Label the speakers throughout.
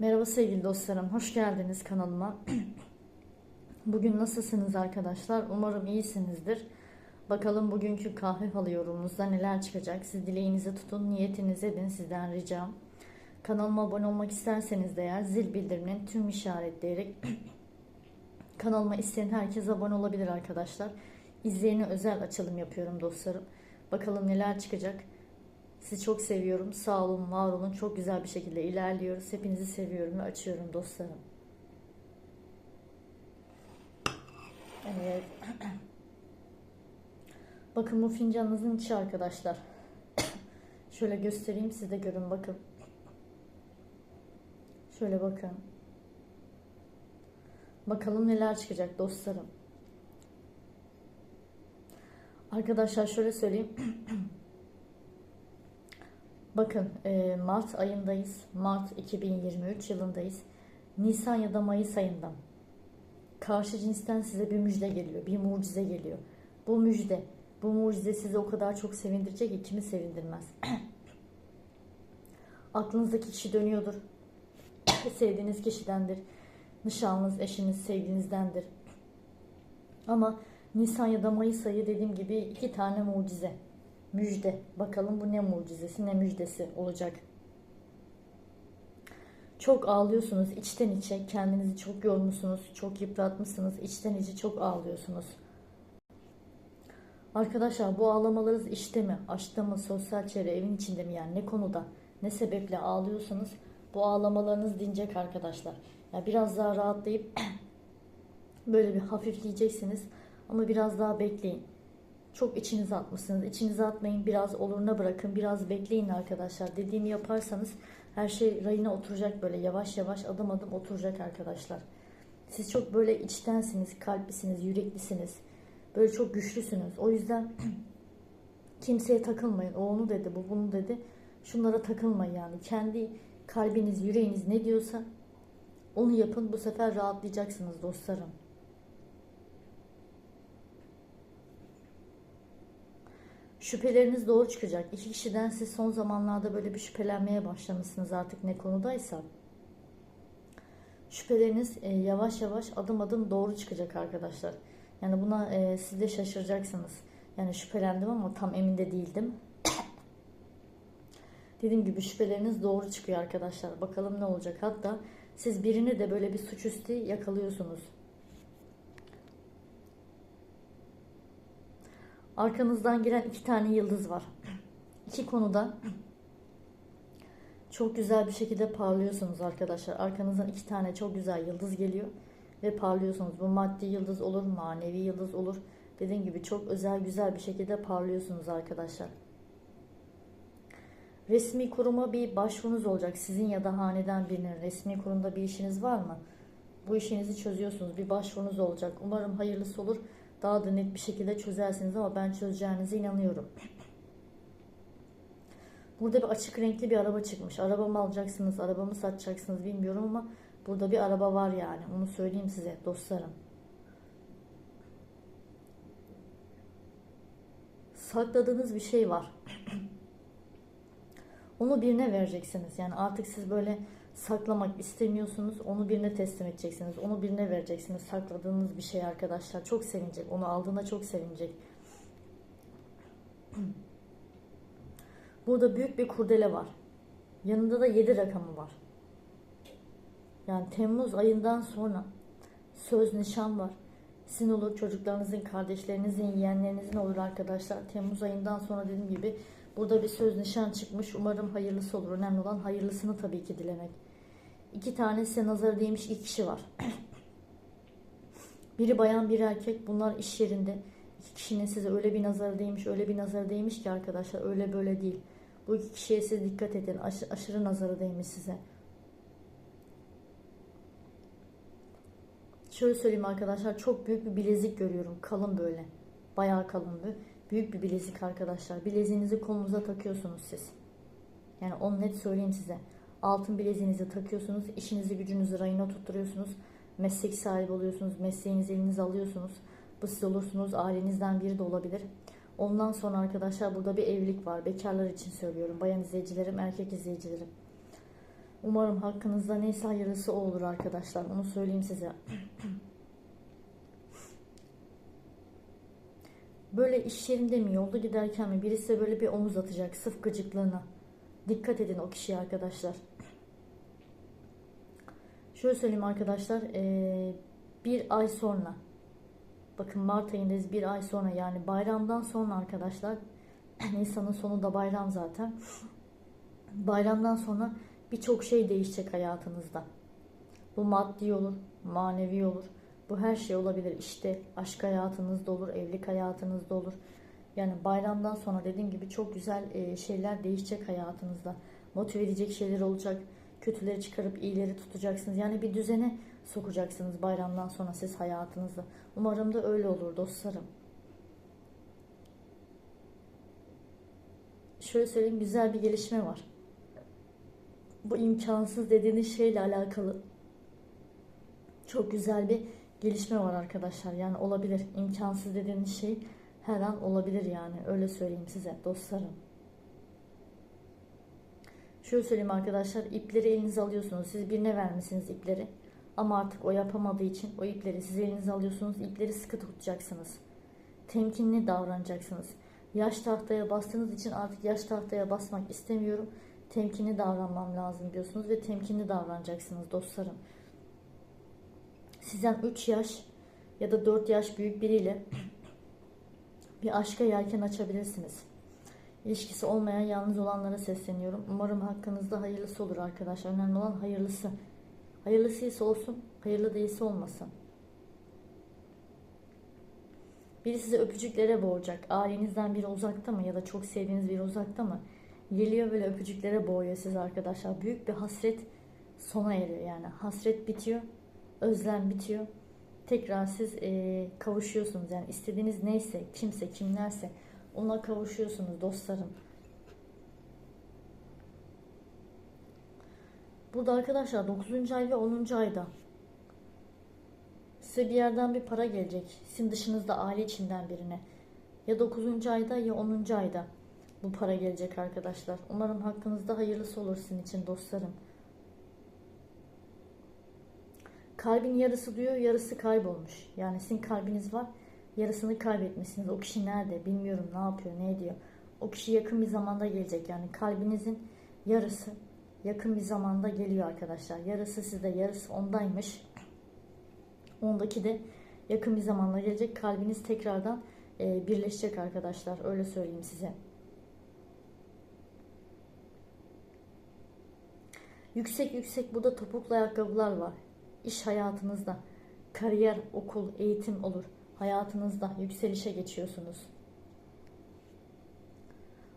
Speaker 1: Merhaba sevgili dostlarım, hoş geldiniz kanalıma. Bugün nasılsınız arkadaşlar? Umarım iyisinizdir. Bakalım bugünkü kahve falı yorumunuzda neler çıkacak? Siz dileğinizi tutun, niyetinizi edin sizden ricam. Kanalıma abone olmak isterseniz de eğer zil bildirimini tüm işaretleyerek kanalıma isteyen herkes abone olabilir arkadaşlar. İzleyene özel açılım yapıyorum dostlarım. Bakalım neler çıkacak? Sizi çok seviyorum. Sağ olun, var olun. Çok güzel bir şekilde ilerliyoruz. Hepinizi seviyorum ve açıyorum dostlarım. Evet. Bakın bu fincanınızın içi arkadaşlar. Şöyle göstereyim siz de görün bakın. Şöyle bakın. Bakalım neler çıkacak dostlarım. Arkadaşlar şöyle söyleyeyim. Bakın e, Mart ayındayız. Mart 2023 yılındayız. Nisan ya da Mayıs ayından karşı cinsten size bir müjde geliyor. Bir mucize geliyor. Bu müjde, bu mucize sizi o kadar çok sevindirecek ki kimi sevindirmez. Aklınızdaki kişi dönüyordur. Sevdiğiniz kişidendir. Nişanlınız, eşiniz, sevgilinizdendir. Ama Nisan ya da Mayıs ayı dediğim gibi iki tane mucize. Müjde. Bakalım bu ne mucizesi ne müjdesi olacak. Çok ağlıyorsunuz içten içe. Kendinizi çok yormuşsunuz. Çok yıpratmışsınız. içten içe çok ağlıyorsunuz. Arkadaşlar bu ağlamalarınız işte mi? Aşkta mı? Sosyal çevre evin içinde mi? Yani ne konuda? Ne sebeple ağlıyorsunuz? Bu ağlamalarınız dinecek arkadaşlar. Ya biraz daha rahatlayıp böyle bir hafifleyeceksiniz. Ama biraz daha bekleyin. Çok içinize atmışsınız. İçinize atmayın. Biraz oluruna bırakın. Biraz bekleyin arkadaşlar. Dediğimi yaparsanız her şey rayına oturacak böyle. Yavaş yavaş adım adım oturacak arkadaşlar. Siz çok böyle içtensiniz. Kalplisiniz. Yüreklisiniz. Böyle çok güçlüsünüz. O yüzden kimseye takılmayın. O onu dedi. Bu bunu dedi. Şunlara takılmayın yani. Kendi kalbiniz, yüreğiniz ne diyorsa onu yapın. Bu sefer rahatlayacaksınız dostlarım. Şüpheleriniz doğru çıkacak. İki kişiden siz son zamanlarda böyle bir şüphelenmeye başlamışsınız artık ne konudaysa. Şüpheleriniz e, yavaş yavaş adım adım doğru çıkacak arkadaşlar. Yani buna e, siz de şaşıracaksınız. Yani şüphelendim ama tam emin de değildim. Dediğim gibi şüpheleriniz doğru çıkıyor arkadaşlar. Bakalım ne olacak. Hatta siz birini de böyle bir suçüstü yakalıyorsunuz. Arkanızdan gelen iki tane yıldız var. İki konuda çok güzel bir şekilde parlıyorsunuz arkadaşlar. Arkanızdan iki tane çok güzel yıldız geliyor ve parlıyorsunuz. Bu maddi yıldız olur, manevi yıldız olur. Dediğim gibi çok özel güzel bir şekilde parlıyorsunuz arkadaşlar. Resmi kuruma bir başvurunuz olacak. Sizin ya da haneden birinin resmi kurumda bir işiniz var mı? Bu işinizi çözüyorsunuz. Bir başvurunuz olacak. Umarım hayırlısı olur daha da net bir şekilde çözersiniz ama ben çözeceğinize inanıyorum. Burada bir açık renkli bir araba çıkmış. Arabamı alacaksınız, arabamı satacaksınız bilmiyorum ama burada bir araba var yani. Onu söyleyeyim size dostlarım. Sakladığınız bir şey var. Onu birine vereceksiniz. Yani artık siz böyle saklamak istemiyorsunuz. Onu birine teslim edeceksiniz. Onu birine vereceksiniz. Sakladığınız bir şey arkadaşlar. Çok sevinecek. Onu aldığında çok sevinecek. Burada büyük bir kurdele var. Yanında da 7 rakamı var. Yani Temmuz ayından sonra söz nişan var. Sizin olur, çocuklarınızın, kardeşlerinizin, yeğenlerinizin olur arkadaşlar. Temmuz ayından sonra dediğim gibi burada bir söz nişan çıkmış. Umarım hayırlısı olur. Önemli olan hayırlısını tabii ki dilemek. İki tane size nazarı değmiş iki kişi var. biri bayan biri erkek. Bunlar iş yerinde. İki kişinin size öyle bir nazarı değmiş, öyle bir nazarı değmiş ki arkadaşlar öyle böyle değil. Bu iki kişiye siz dikkat edin. Aş aşırı nazarı değmiş size. Şöyle söyleyeyim arkadaşlar çok büyük bir bilezik görüyorum. Kalın böyle. Bayağı kalın bir. Büyük bir bilezik arkadaşlar. Bileziğinizi kolunuza takıyorsunuz siz. Yani onu net söyleyeyim size. Altın bileziğinizi takıyorsunuz. işinizi gücünüzü rayına tutturuyorsunuz. Meslek sahibi oluyorsunuz. Mesleğinizi elinize alıyorsunuz. Bu siz olursunuz. Ailenizden biri de olabilir. Ondan sonra arkadaşlar burada bir evlilik var. Bekarlar için söylüyorum. Bayan izleyicilerim, erkek izleyicilerim. Umarım hakkınızda neyse hayırlısı o olur arkadaşlar. Onu söyleyeyim size. Böyle iş yerinde mi yolda giderken mi birisi böyle bir omuz atacak sırf gıcıklığına. Dikkat edin o kişiye arkadaşlar. Şöyle söyleyeyim arkadaşlar. bir ay sonra bakın Mart ayındayız bir ay sonra yani bayramdan sonra arkadaşlar Nisan'ın sonu da bayram zaten. Bayramdan sonra birçok şey değişecek hayatınızda. Bu maddi olur, manevi olur. Bu her şey olabilir. İşte aşk hayatınızda olur, evlilik hayatınızda olur. Yani bayramdan sonra dediğim gibi çok güzel e, şeyler değişecek hayatınızda. Motive edecek şeyler olacak. Kötüleri çıkarıp iyileri tutacaksınız. Yani bir düzene sokacaksınız bayramdan sonra siz hayatınızda. Umarım da öyle olur dostlarım. Şöyle söyleyeyim güzel bir gelişme var. Bu imkansız dediğiniz şeyle alakalı çok güzel bir gelişme var arkadaşlar. Yani olabilir. İmkansız dediğiniz şey her an olabilir yani. Öyle söyleyeyim size dostlarım. Şöyle söyleyeyim arkadaşlar. ipleri elinize alıyorsunuz. Siz birine vermişsiniz ipleri. Ama artık o yapamadığı için o ipleri siz elinize alıyorsunuz. İpleri sıkı tutacaksınız. Temkinli davranacaksınız. Yaş tahtaya bastığınız için artık yaş tahtaya basmak istemiyorum. Temkinli davranmam lazım diyorsunuz ve temkinli davranacaksınız dostlarım. Sizden 3 yaş ya da 4 yaş büyük biriyle bir aşka yelken açabilirsiniz. İlişkisi olmayan yalnız olanlara sesleniyorum. Umarım hakkınızda hayırlısı olur arkadaşlar. Önemli olan hayırlısı. Hayırlısıysa olsun, hayırlı değilse olmasın. Biri size öpücüklere boğacak. Ailenizden biri uzakta mı ya da çok sevdiğiniz biri uzakta mı? Geliyor böyle öpücüklere boğuyor siz arkadaşlar. Büyük bir hasret sona eriyor yani. Hasret bitiyor, özlem bitiyor. Tekrar siz e, kavuşuyorsunuz yani istediğiniz neyse, kimse, kimlerse ona kavuşuyorsunuz dostlarım. Burada arkadaşlar 9. ay ve 10. ayda size bir yerden bir para gelecek. Sizin dışınızda aile içinden birine. Ya 9. ayda ya 10. ayda bu para gelecek arkadaşlar. Umarım hakkınızda hayırlısı olur sizin için dostlarım. Kalbin yarısı diyor, yarısı kaybolmuş. Yani sizin kalbiniz var, yarısını kaybetmişsiniz. O kişi nerede bilmiyorum ne yapıyor, ne ediyor. O kişi yakın bir zamanda gelecek. Yani kalbinizin yarısı yakın bir zamanda geliyor arkadaşlar. Yarısı sizde, yarısı ondaymış. Ondaki de yakın bir zamanda gelecek. Kalbiniz tekrardan e, birleşecek arkadaşlar. Öyle söyleyeyim size. Yüksek yüksek burada topuklu ayakkabılar var. İş hayatınızda, kariyer, okul, eğitim olur. Hayatınızda yükselişe geçiyorsunuz.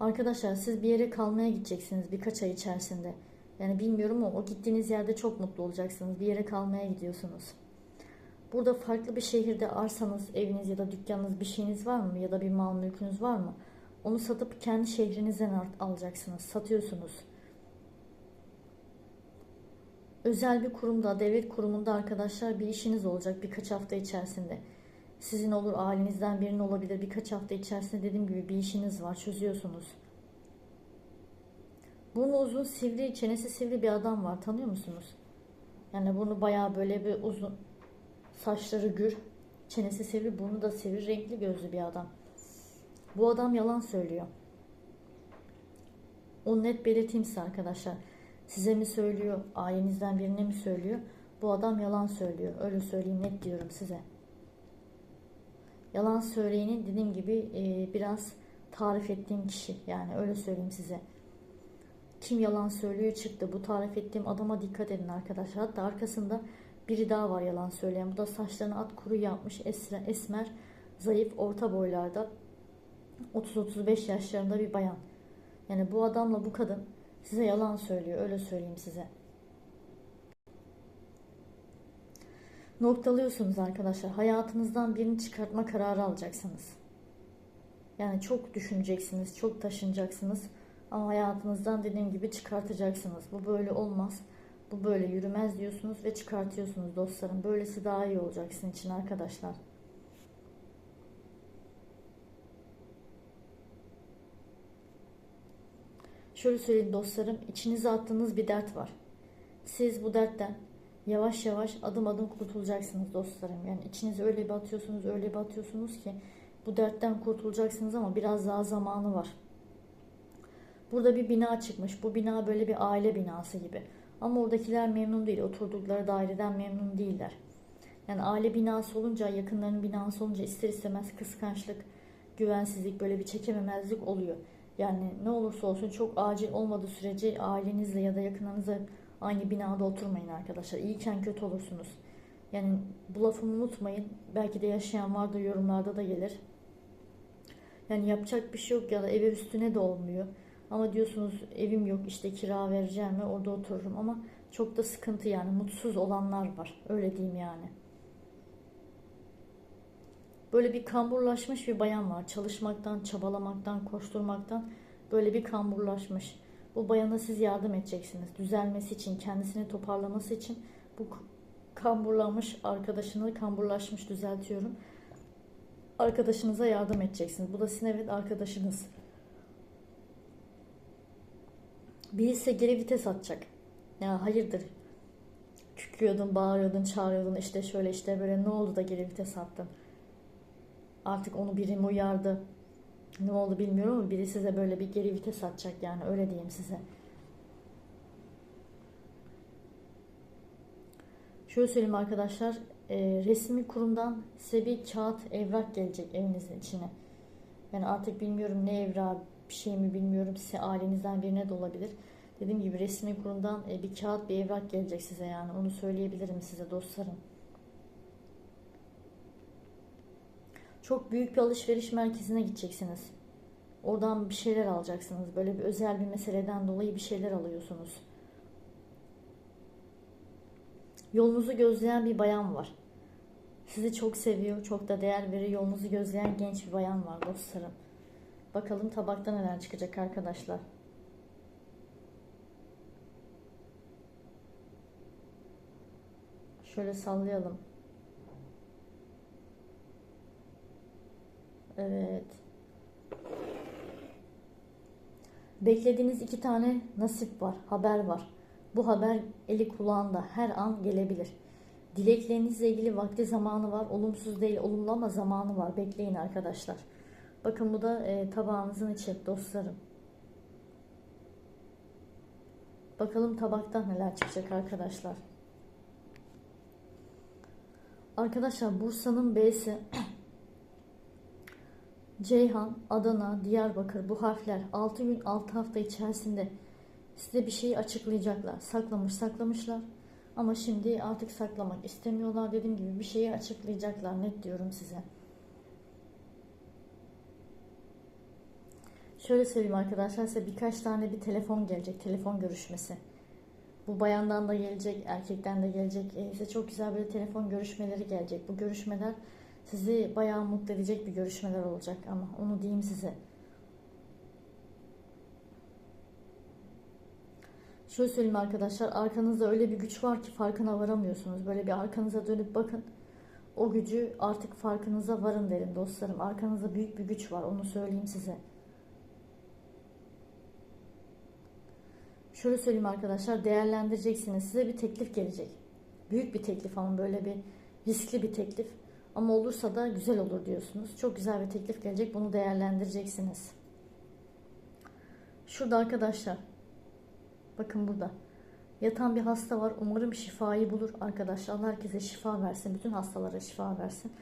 Speaker 1: Arkadaşlar siz bir yere kalmaya gideceksiniz birkaç ay içerisinde. Yani bilmiyorum ama o gittiğiniz yerde çok mutlu olacaksınız. Bir yere kalmaya gidiyorsunuz. Burada farklı bir şehirde arsanız, eviniz ya da dükkanınız bir şeyiniz var mı? Ya da bir mal mülkünüz var mı? Onu satıp kendi şehrinizden alacaksınız. Satıyorsunuz. Özel bir kurumda, devlet kurumunda arkadaşlar bir işiniz olacak birkaç hafta içerisinde. Sizin olur, ailenizden birinin olabilir. Birkaç hafta içerisinde dediğim gibi bir işiniz var, çözüyorsunuz. Burnu uzun, sivri, çenesi sivri bir adam var. Tanıyor musunuz? Yani burnu bayağı böyle bir uzun. Saçları gür, çenesi sivri, burnu da sivri, renkli gözlü bir adam. Bu adam yalan söylüyor. Onu net belirteyim size arkadaşlar. Size mi söylüyor, ailenizden birine mi söylüyor? Bu adam yalan söylüyor. Öyle söyleyeyim net diyorum size. Yalan söyleyenin dediğim gibi e, biraz tarif ettiğim kişi. Yani öyle söyleyeyim size. Kim yalan söylüyor çıktı. Bu tarif ettiğim adama dikkat edin arkadaşlar. Hatta arkasında biri daha var yalan söyleyen. Bu da saçlarını at kuru yapmış. Esra, esmer, zayıf, orta boylarda. 30-35 yaşlarında bir bayan. Yani bu adamla bu kadın size yalan söylüyor. Öyle söyleyeyim size. Noktalıyorsunuz arkadaşlar. Hayatınızdan birini çıkartma kararı alacaksınız. Yani çok düşüneceksiniz, çok taşınacaksınız. Ama hayatınızdan dediğim gibi çıkartacaksınız. Bu böyle olmaz. Bu böyle yürümez diyorsunuz ve çıkartıyorsunuz dostlarım. Böylesi daha iyi olacak sizin için arkadaşlar. Şöyle söyleyeyim dostlarım. içinize attığınız bir dert var. siz bu dertten yavaş yavaş adım adım kurtulacaksınız dostlarım. Yani içinize öyle bir atıyorsunuz, öyle bir atıyorsunuz ki bu dertten kurtulacaksınız ama biraz daha zamanı var. Burada bir bina çıkmış. Bu bina böyle bir aile binası gibi. Ama oradakiler memnun değil. Oturdukları daireden memnun değiller. Yani aile binası olunca, yakınların binası olunca ister istemez kıskançlık, güvensizlik, böyle bir çekememezlik oluyor. Yani ne olursa olsun çok acil olmadığı sürece ailenizle ya da yakınlarınızla aynı binada oturmayın arkadaşlar. İyiyken kötü olursunuz. Yani bu lafımı unutmayın. Belki de yaşayan vardır yorumlarda da gelir. Yani yapacak bir şey yok ya da eve üstüne de olmuyor. Ama diyorsunuz evim yok işte kira vereceğim ve orada otururum ama çok da sıkıntı yani mutsuz olanlar var. Öyle diyeyim yani. Böyle bir kamburlaşmış bir bayan var. Çalışmaktan, çabalamaktan, koşturmaktan böyle bir kamburlaşmış. Bu bayana siz yardım edeceksiniz. Düzelmesi için, kendisini toparlaması için bu kamburlanmış arkadaşını kamburlaşmış düzeltiyorum. Arkadaşınıza yardım edeceksiniz. Bu da sizin evet arkadaşınız. Birisi geri vites atacak. Ya hayırdır? Kükrüyordun, bağırıyordun, çağırıyordun işte şöyle işte böyle ne oldu da geri vites attın? Artık onu biri mi uyardı? Ne oldu bilmiyorum ama biri size böyle bir geri vites atacak yani öyle diyeyim size. Şöyle söyleyeyim arkadaşlar. E, resmi kurumdan size bir kağıt evrak gelecek evinizin içine. Yani artık bilmiyorum ne evrağı bir şey mi bilmiyorum. Size ailenizden birine de olabilir. Dediğim gibi resmi kurumdan e, bir kağıt bir evrak gelecek size yani. Onu söyleyebilirim size dostlarım. Çok büyük bir alışveriş merkezine gideceksiniz. Oradan bir şeyler alacaksınız. Böyle bir özel bir meseleden dolayı bir şeyler alıyorsunuz. Yolunuzu gözleyen bir bayan var. Sizi çok seviyor, çok da değer veriyor. Yolunuzu gözleyen genç bir bayan var dostlarım. Bakalım tabakta neler çıkacak arkadaşlar. Şöyle sallayalım. Evet. Beklediğiniz iki tane nasip var, haber var. Bu haber eli kulağında her an gelebilir. Dileklerinizle ilgili vakti zamanı var. Olumsuz değil, olumlu ama zamanı var. Bekleyin arkadaşlar. Bakın bu da e, tabağınızın içi dostlarım. Bakalım tabakta neler çıkacak arkadaşlar. Arkadaşlar Bursa'nın B'si Ceyhan, Adana, Diyarbakır bu harfler 6 gün 6 hafta içerisinde size bir şeyi açıklayacaklar. Saklamış saklamışlar ama şimdi artık saklamak istemiyorlar. Dediğim gibi bir şeyi açıklayacaklar net diyorum size. Şöyle söyleyeyim arkadaşlar size birkaç tane bir telefon gelecek. Telefon görüşmesi. Bu bayandan da gelecek, erkekten de gelecek. E, size çok güzel böyle telefon görüşmeleri gelecek. Bu görüşmeler sizi bayağı mutlu edecek bir görüşmeler olacak ama onu diyeyim size. Şöyle söyleyeyim arkadaşlar arkanızda öyle bir güç var ki farkına varamıyorsunuz. Böyle bir arkanıza dönüp bakın. O gücü artık farkınıza varın derim dostlarım. Arkanızda büyük bir güç var onu söyleyeyim size. Şöyle söyleyeyim arkadaşlar değerlendireceksiniz. Size bir teklif gelecek. Büyük bir teklif ama böyle bir riskli bir teklif. Ama olursa da güzel olur diyorsunuz. Çok güzel bir teklif gelecek. Bunu değerlendireceksiniz. Şurada arkadaşlar. Bakın burada. Yatan bir hasta var. Umarım şifayı bulur arkadaşlar. Allah herkese şifa versin. Bütün hastalara şifa versin.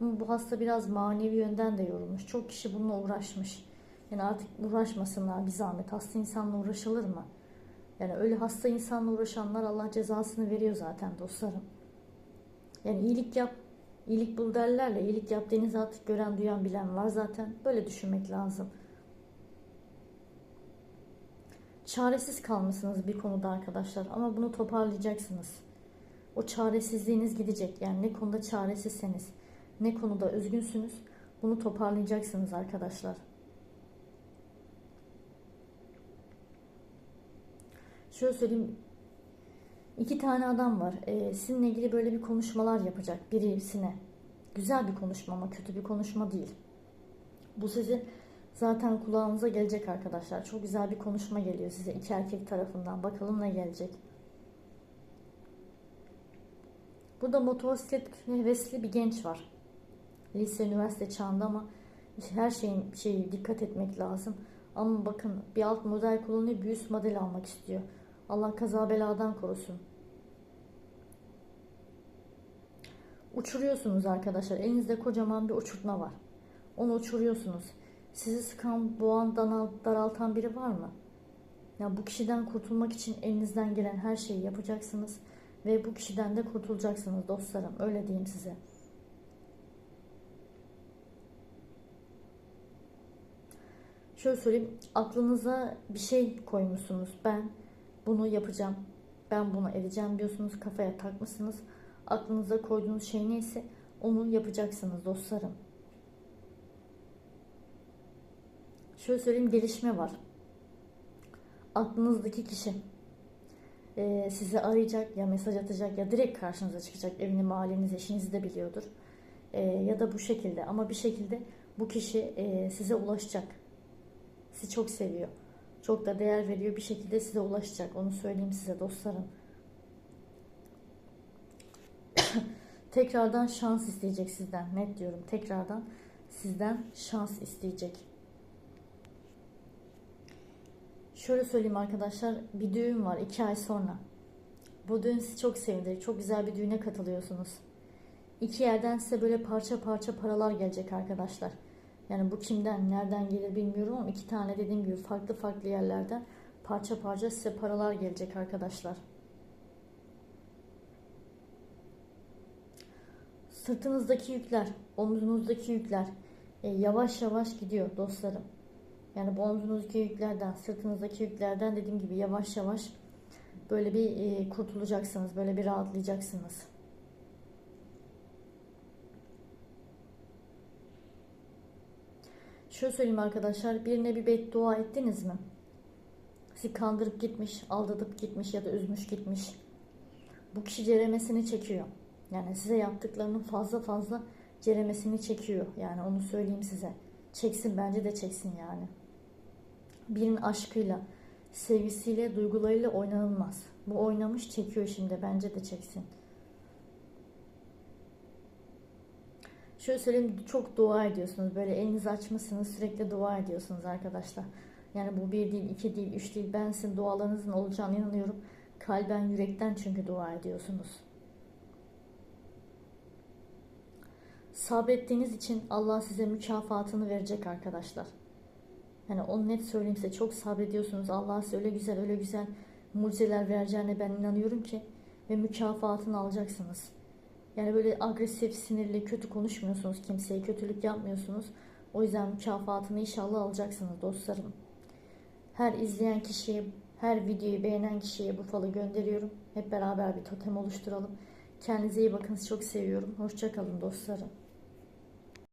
Speaker 1: Ama bu hasta biraz manevi yönden de yorulmuş. Çok kişi bununla uğraşmış. Yani artık uğraşmasınlar bir zahmet. Hasta insanla uğraşılır mı? Yani öyle hasta insanla uğraşanlar Allah cezasını veriyor zaten dostlarım. Yani iyilik yap, iyilik bul derlerle iyilik yap deniz artık gören duyan bilen var zaten. Böyle düşünmek lazım. Çaresiz kalmışsınız bir konuda arkadaşlar ama bunu toparlayacaksınız. O çaresizliğiniz gidecek. Yani ne konuda çaresizseniz, ne konuda üzgünsünüz bunu toparlayacaksınız arkadaşlar. Şöyle söyleyeyim. İki tane adam var. Ee, sizinle ilgili böyle bir konuşmalar yapacak birisine. Güzel bir konuşma ama kötü bir konuşma değil. Bu sizin zaten kulağınıza gelecek arkadaşlar. Çok güzel bir konuşma geliyor size iki erkek tarafından. Bakalım ne gelecek. Burada motosiklet hevesli bir genç var. Lise, üniversite çağında ama her şeyin şeyi dikkat etmek lazım. Ama bakın bir alt model kullanıyor, bir üst model almak istiyor. Allah kaza beladan korusun. Uçuruyorsunuz arkadaşlar. Elinizde kocaman bir uçurtma var. Onu uçuruyorsunuz. Sizi sıkan, boğan, daraltan biri var mı? Ya bu kişiden kurtulmak için elinizden gelen her şeyi yapacaksınız ve bu kişiden de kurtulacaksınız dostlarım. Öyle diyeyim size. Şöyle söyleyeyim, aklınıza bir şey koymuşsunuz. Ben bunu yapacağım, ben bunu edeceğim diyorsunuz, kafaya takmışsınız. Aklınıza koyduğunuz şey neyse onu yapacaksınız dostlarım. Şöyle söyleyeyim, gelişme var. Aklınızdaki kişi e, sizi arayacak ya mesaj atacak ya direkt karşınıza çıkacak. Evini, mahalleniz, eşinizi de biliyordur. E, ya da bu şekilde ama bir şekilde bu kişi e, size ulaşacak. Sizi çok seviyor. Çok da değer veriyor. Bir şekilde size ulaşacak. Onu söyleyeyim size dostlarım. Tekrardan şans isteyecek sizden. Net diyorum. Tekrardan sizden şans isteyecek. Şöyle söyleyeyim arkadaşlar. Bir düğün var iki ay sonra. Bu düğün sizi çok sevindirecek. Çok güzel bir düğüne katılıyorsunuz. İki yerden size böyle parça parça paralar gelecek arkadaşlar. Yani bu kimden, nereden gelir bilmiyorum ama iki tane dediğim gibi farklı farklı yerlerden parça parça size paralar gelecek arkadaşlar. Sırtınızdaki yükler, omuzunuzdaki yükler e, yavaş yavaş gidiyor dostlarım. Yani bu omuzunuzdaki yüklerden, sırtınızdaki yüklerden dediğim gibi yavaş yavaş böyle bir e, kurtulacaksınız, böyle bir rahatlayacaksınız. Şöyle söyleyeyim arkadaşlar, birine bir beddua ettiniz mi? Sizi kandırıp gitmiş, aldatıp gitmiş ya da üzmüş gitmiş. Bu kişi ceremesini çekiyor. Yani size yaptıklarının fazla fazla ceremesini çekiyor. Yani onu söyleyeyim size. Çeksin bence de çeksin yani. Birinin aşkıyla, sevgisiyle, duygularıyla oynanılmaz. Bu oynamış çekiyor şimdi bence de çeksin. Şöyle söyleyeyim çok dua ediyorsunuz. Böyle elinizi açmışsınız sürekli dua ediyorsunuz arkadaşlar. Yani bu bir değil, iki değil, üç değil. Ben sizin dualarınızın olacağına inanıyorum. Kalben, yürekten çünkü dua ediyorsunuz. Sabrettiğiniz için Allah size mükafatını verecek arkadaşlar. Yani onu net söyleyeyim size çok sabrediyorsunuz. Allah size öyle güzel öyle güzel mucizeler vereceğine ben inanıyorum ki ve mükafatını alacaksınız. Yani böyle agresif, sinirli, kötü konuşmuyorsunuz kimseye, kötülük yapmıyorsunuz. O yüzden mükafatını inşallah alacaksınız dostlarım. Her izleyen kişiye, her videoyu beğenen kişiye bu falı gönderiyorum. Hep beraber bir totem oluşturalım. Kendinize iyi bakın. Çok seviyorum. Hoşçakalın dostlarım.